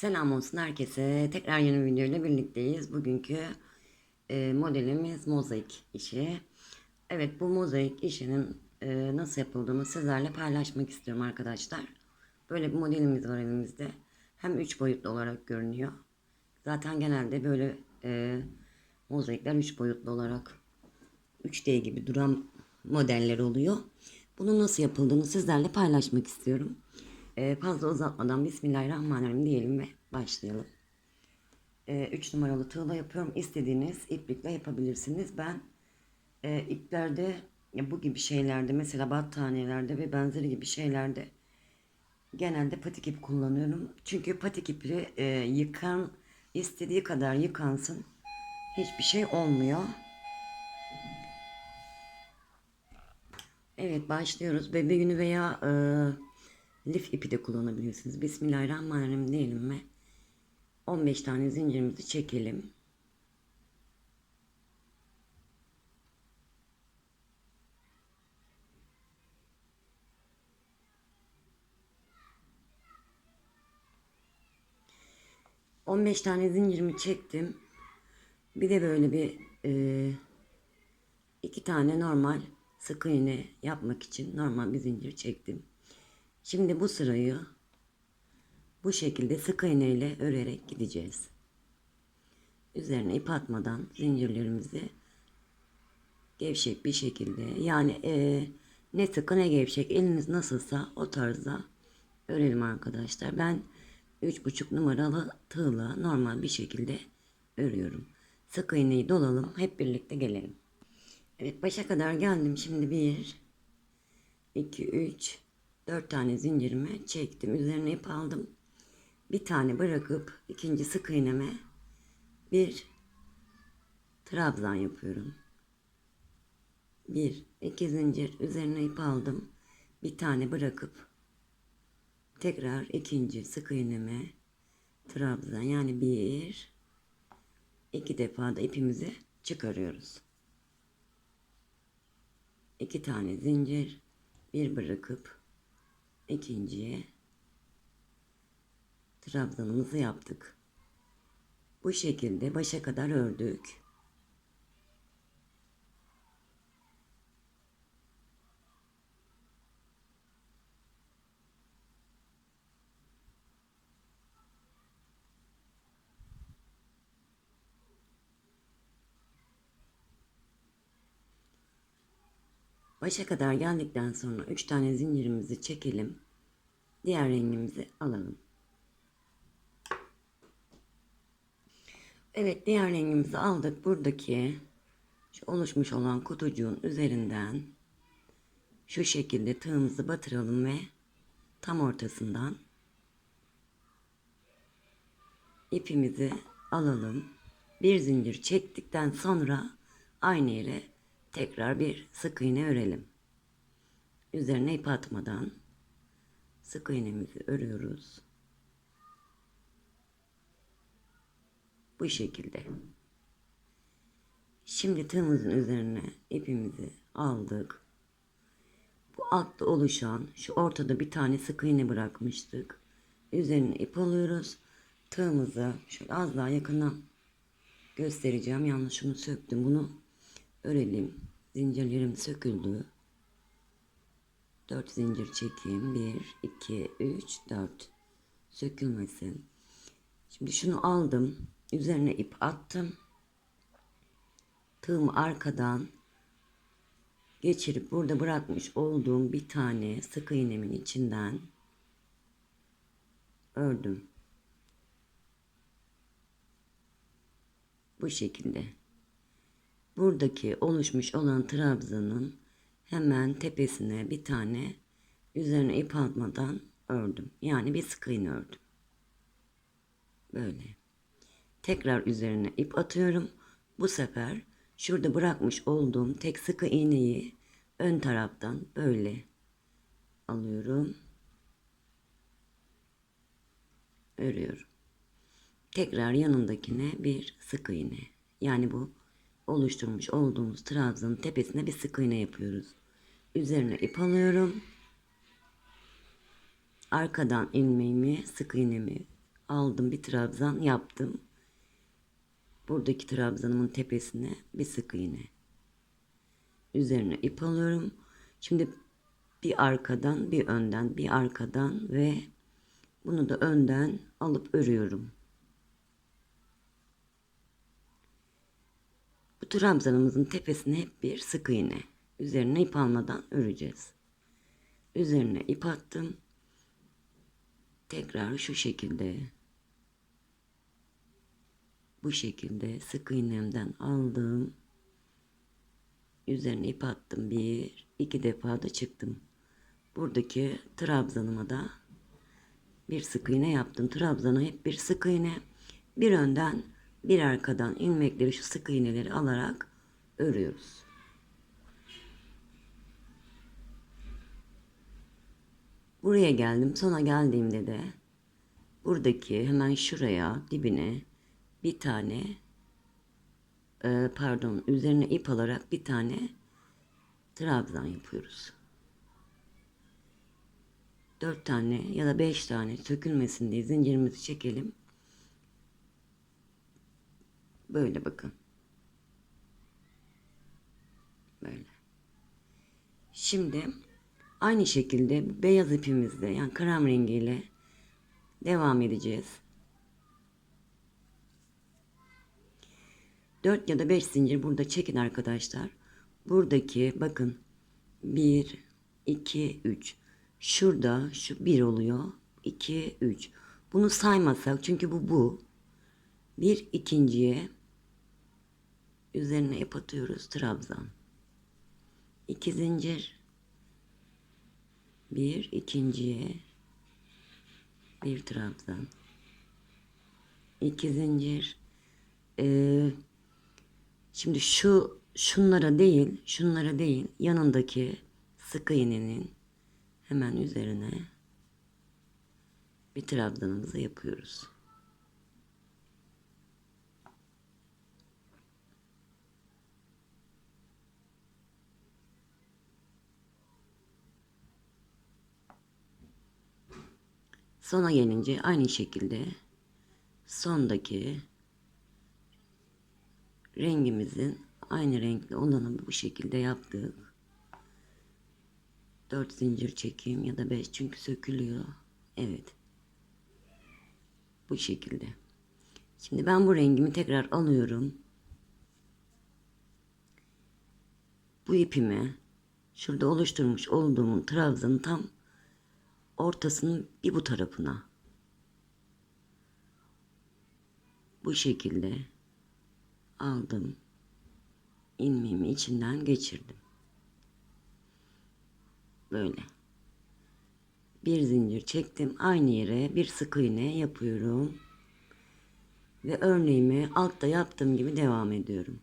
Selam olsun herkese. Tekrar yeni bir videoyla birlikteyiz. Bugünkü e, modelimiz mozaik işi. Evet bu mozaik işinin e, nasıl yapıldığını sizlerle paylaşmak istiyorum arkadaşlar. Böyle bir modelimiz var elimizde. Hem 3 boyutlu olarak görünüyor. Zaten genelde böyle e, mozaikler 3 boyutlu olarak 3D gibi duran modeller oluyor. Bunun nasıl yapıldığını sizlerle paylaşmak istiyorum. Ee, fazla uzatmadan Bismillahirrahmanirrahim diyelim ve başlayalım. 3 numaralı tığla yapıyorum. İstediğiniz iplikle yapabilirsiniz. Ben e, iplerde ya bu gibi şeylerde mesela battaniyelerde ve benzeri gibi şeylerde genelde patik ip kullanıyorum. Çünkü patik ipi e, yıkan istediği kadar yıkansın hiçbir şey olmuyor. Evet başlıyoruz. Bebe yünü veya e, lif ipi de kullanabilirsiniz. Bismillahirrahmanirrahim diyelim mi? 15 tane zincirimizi çekelim. On beş tane zincirimi çektim. Bir de böyle bir e, iki tane normal sık iğne yapmak için normal bir zincir çektim. Şimdi bu sırayı bu şekilde sık iğne ile örerek gideceğiz. Üzerine ip atmadan zincirlerimizi gevşek bir şekilde yani e, ne sıkı ne gevşek eliniz nasılsa o tarzda örelim arkadaşlar. Ben 3,5 numaralı tığla normal bir şekilde örüyorum. Sık iğneyi dolalım hep birlikte gelelim. Evet başa kadar geldim. Şimdi 1 2 3 4 tane zincirimi çektim. Üzerine ip aldım. Bir tane bırakıp ikinci sık iğneme bir trabzan yapıyorum. Bir, iki zincir üzerine ip aldım. Bir tane bırakıp tekrar ikinci sık iğneme trabzan yani bir iki defa da ipimizi çıkarıyoruz. İki tane zincir bir bırakıp ikinciye trabzanımızı yaptık. Bu şekilde başa kadar ördük. Başa kadar geldikten sonra 3 tane zincirimizi çekelim. Diğer rengimizi alalım. Evet diğer rengimizi aldık. Buradaki şu oluşmuş olan kutucuğun üzerinden şu şekilde tığımızı batıralım ve tam ortasından ipimizi alalım. Bir zincir çektikten sonra aynı yere tekrar bir sık iğne örelim. Üzerine ip atmadan sık iğnemizi örüyoruz. Bu şekilde. Şimdi tığımızın üzerine ipimizi aldık. Bu altta oluşan şu ortada bir tane sık iğne bırakmıştık. Üzerine ip alıyoruz. Tığımızı şöyle az daha yakından göstereceğim. Yanlışımı söktüm. Bunu örelim. Zincirlerim söküldü. 4 zincir çekeyim. 1, 2, 3, 4. Sökülmesin. Şimdi şunu aldım. Üzerine ip attım. Tığımı arkadan geçirip burada bırakmış olduğum bir tane sık iğnemin içinden ördüm. Bu şekilde. Buradaki oluşmuş olan trabzanın hemen tepesine bir tane üzerine ip atmadan ördüm. Yani bir sık iğne ördüm. Böyle. Tekrar üzerine ip atıyorum. Bu sefer şurada bırakmış olduğum tek sıkı iğneyi ön taraftan böyle alıyorum. Örüyorum. Tekrar yanındakine bir sık iğne. Yani bu oluşturmuş olduğumuz trabzanın tepesine bir sık iğne yapıyoruz. Üzerine ip alıyorum. Arkadan ilmeğimi, sık iğnemi aldım bir trabzan yaptım. Buradaki trabzanımın tepesine bir sık iğne. Üzerine ip alıyorum. Şimdi bir arkadan bir önden bir arkadan ve bunu da önden alıp örüyorum. Trabzanımızın tepesine hep bir sık iğne. Üzerine ip almadan öreceğiz. Üzerine ip attım. Tekrar şu şekilde bu şekilde sık iğnemden aldım. Üzerine ip attım. Bir, iki defa da çıktım. Buradaki trabzanıma da bir sık iğne yaptım. Trabzana hep bir sık iğne. Bir önden bir arkadan ilmekleri şu sık iğneleri alarak örüyoruz. Buraya geldim. Sona geldiğimde de buradaki hemen şuraya dibine bir tane e, pardon üzerine ip alarak bir tane trabzan yapıyoruz. Dört tane ya da beş tane sökülmesin diye zincirimizi çekelim. Böyle bakın. Böyle. Şimdi aynı şekilde beyaz ipimizle yani krem rengiyle devam edeceğiz. 4 ya da 5 zincir burada çekin arkadaşlar. Buradaki bakın 1 2 3 şurada şu 1 oluyor. 2 3 bunu saymasak çünkü bu bu. Bir ikinciye üzerine ip atıyoruz trabzan. 2 zincir bir ikinciye bir trabzan. 2 zincir ee, Şimdi şu şunlara değil, şunlara değil, yanındaki sık iğnenin hemen üzerine bir trabzanımızı yapıyoruz. Sona gelince aynı şekilde sondaki rengimizin aynı renkli olanı bu şekilde yaptık. 4 zincir çekeyim ya da 5 çünkü sökülüyor. Evet. Bu şekilde. Şimdi ben bu rengimi tekrar alıyorum. Bu ipimi şurada oluşturmuş olduğum trabzanın tam ortasının bir bu tarafına bu şekilde aldım. ilmeğimi içinden geçirdim. Böyle. Bir zincir çektim. Aynı yere bir sık iğne yapıyorum. Ve örneğimi altta yaptığım gibi devam ediyorum.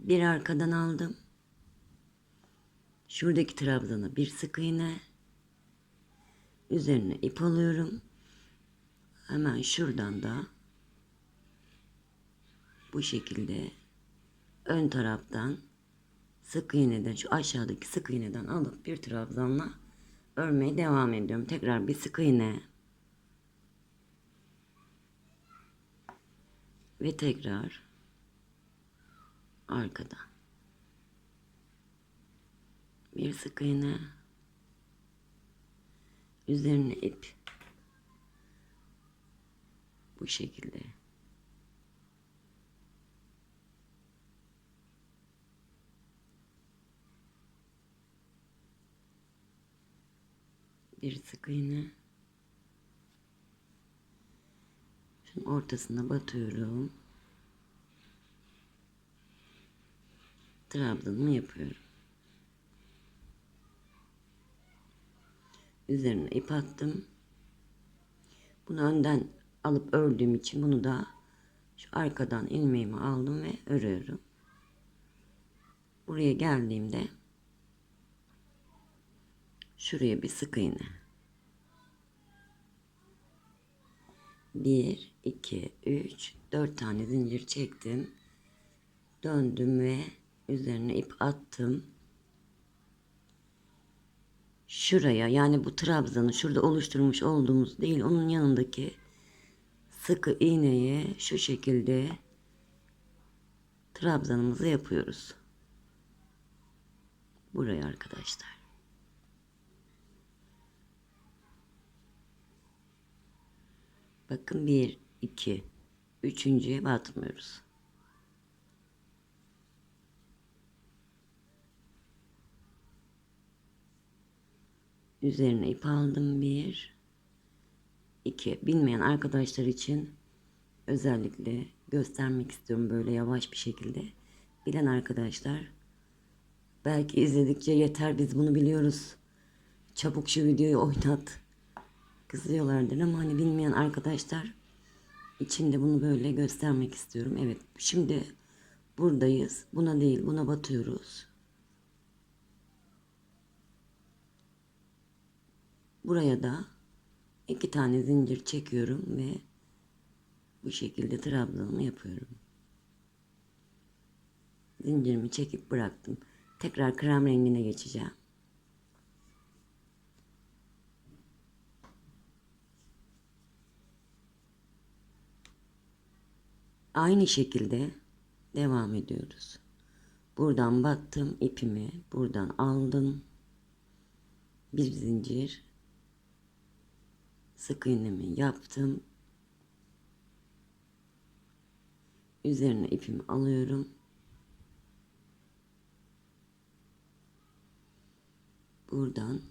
Bir arkadan aldım. Şuradaki trabzana bir sık iğne. Üzerine ip alıyorum hemen şuradan da bu şekilde ön taraftan sık iğneden şu aşağıdaki sık iğneden alıp bir trabzanla örmeye devam ediyorum. Tekrar bir sık iğne ve tekrar arkadan bir sık iğne üzerine ip bu şekilde. Bir sık iğne. Şunun ortasına batıyorum. Trabzanımı yapıyorum. Üzerine ip attım. Bunu önden alıp ördüğüm için bunu da şu arkadan ilmeğimi aldım ve örüyorum. Buraya geldiğimde şuraya bir sık iğne. 1 2 3 4 tane zincir çektim. Döndüm ve üzerine ip attım. Şuraya yani bu trabzanı şurada oluşturmuş olduğumuz değil onun yanındaki sıkı iğneye şu şekilde trabzanımızı yapıyoruz. Buraya arkadaşlar. Bakın bir, iki, üçüncüye batmıyoruz. Üzerine ip aldım bir, iki. Bilmeyen arkadaşlar için özellikle göstermek istiyorum böyle yavaş bir şekilde. Bilen arkadaşlar belki izledikçe yeter biz bunu biliyoruz. Çabuk şu videoyu oynat. Kızıyorlardır ama hani bilmeyen arkadaşlar için de bunu böyle göstermek istiyorum. Evet şimdi buradayız. Buna değil buna batıyoruz. Buraya da iki tane zincir çekiyorum ve bu şekilde trabzanımı yapıyorum. Zincirimi çekip bıraktım. Tekrar krem rengine geçeceğim. Aynı şekilde devam ediyoruz. Buradan battım ipimi, buradan aldım. Bir zincir sık iğnemi yaptım. Üzerine ipimi alıyorum. Buradan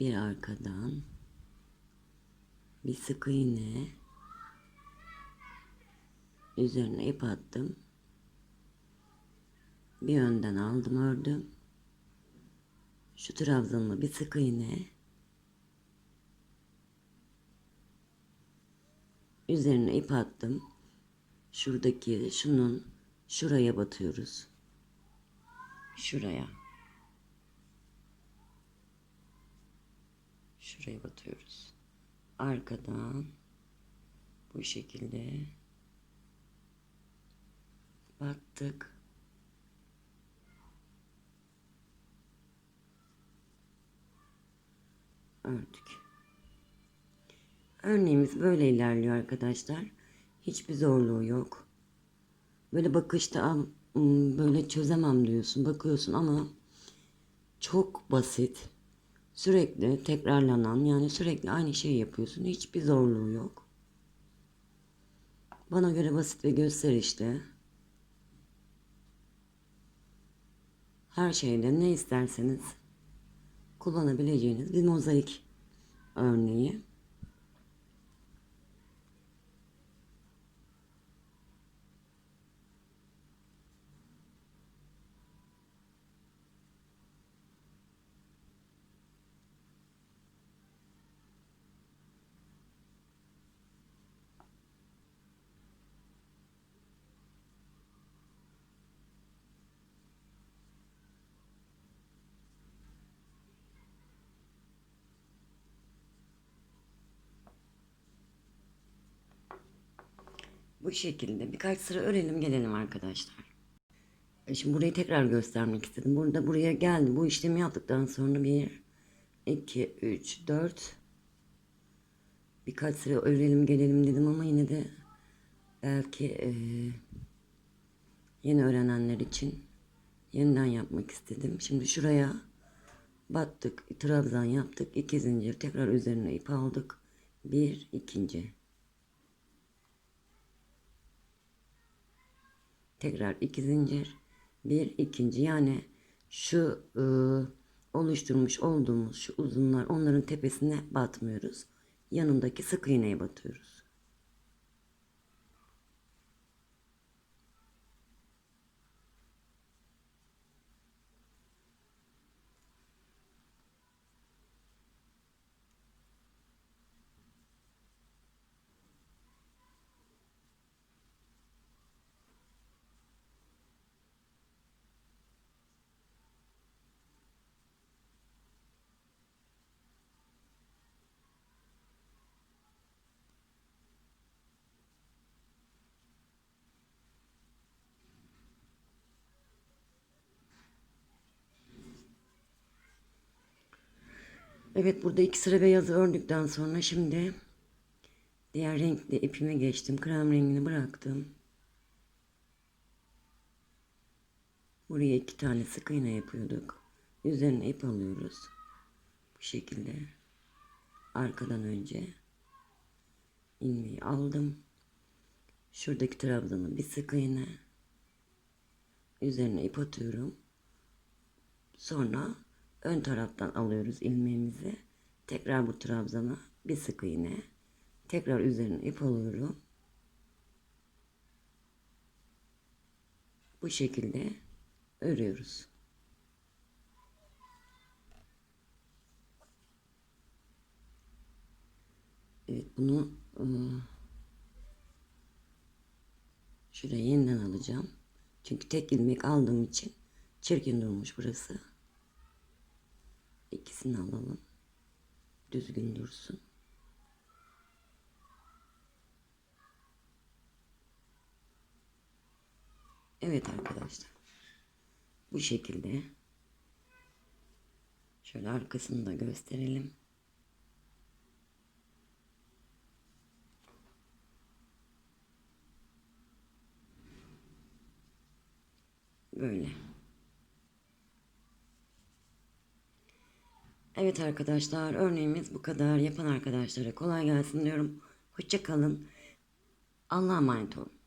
bir arkadan bir sık iğne üzerine ip attım. Bir önden aldım ördüm. Şu trabzanıma bir sık iğne üzerine ip attım. Şuradaki şunun şuraya batıyoruz. Şuraya. Şuraya batıyoruz. Arkadan bu şekilde battık. Ördük. Örneğimiz böyle ilerliyor arkadaşlar. Hiçbir zorluğu yok. Böyle bakışta böyle çözemem diyorsun. Bakıyorsun ama çok basit. Sürekli tekrarlanan yani sürekli aynı şeyi yapıyorsun. Hiçbir zorluğu yok. Bana göre basit ve gösterişli. Her şeyde ne isterseniz kullanabileceğiniz bir mozaik örneği. Bu şekilde birkaç sıra örelim gelelim arkadaşlar. E şimdi burayı tekrar göstermek istedim. Burada buraya geldi. Bu işlemi yaptıktan sonra bir, iki, üç, dört birkaç sıra örelim gelelim dedim ama yine de belki e, yeni öğrenenler için yeniden yapmak istedim. Şimdi şuraya battık, trabzan yaptık, iki zincir tekrar üzerine ip aldık. Bir, ikinci. Tekrar iki zincir. Bir ikinci. Yani şu e, oluşturmuş olduğumuz şu uzunlar onların tepesine batmıyoruz. Yanındaki sık iğneye batıyoruz Evet burada iki sıra beyazı ördükten sonra şimdi diğer renkli ipime geçtim. Krem rengini bıraktım. Buraya iki tane sık iğne yapıyorduk. Üzerine ip alıyoruz. Bu şekilde. Arkadan önce ilmeği aldım. Şuradaki trabzana bir sık iğne. Üzerine ip atıyorum. Sonra ön taraftan alıyoruz ilmeğimizi. Tekrar bu trabzana bir sık iğne. Tekrar üzerine ip alıyorum. Bu şekilde örüyoruz. Evet bunu ıı, şuraya yeniden alacağım. Çünkü tek ilmek aldığım için çirkin durmuş burası. İkisini alalım. Düzgün dursun. Evet arkadaşlar. Bu şekilde. Şöyle arkasını da gösterelim. Böyle. Evet arkadaşlar örneğimiz bu kadar. Yapan arkadaşlara kolay gelsin diyorum. Hoşça kalın. Allah'a emanet olun.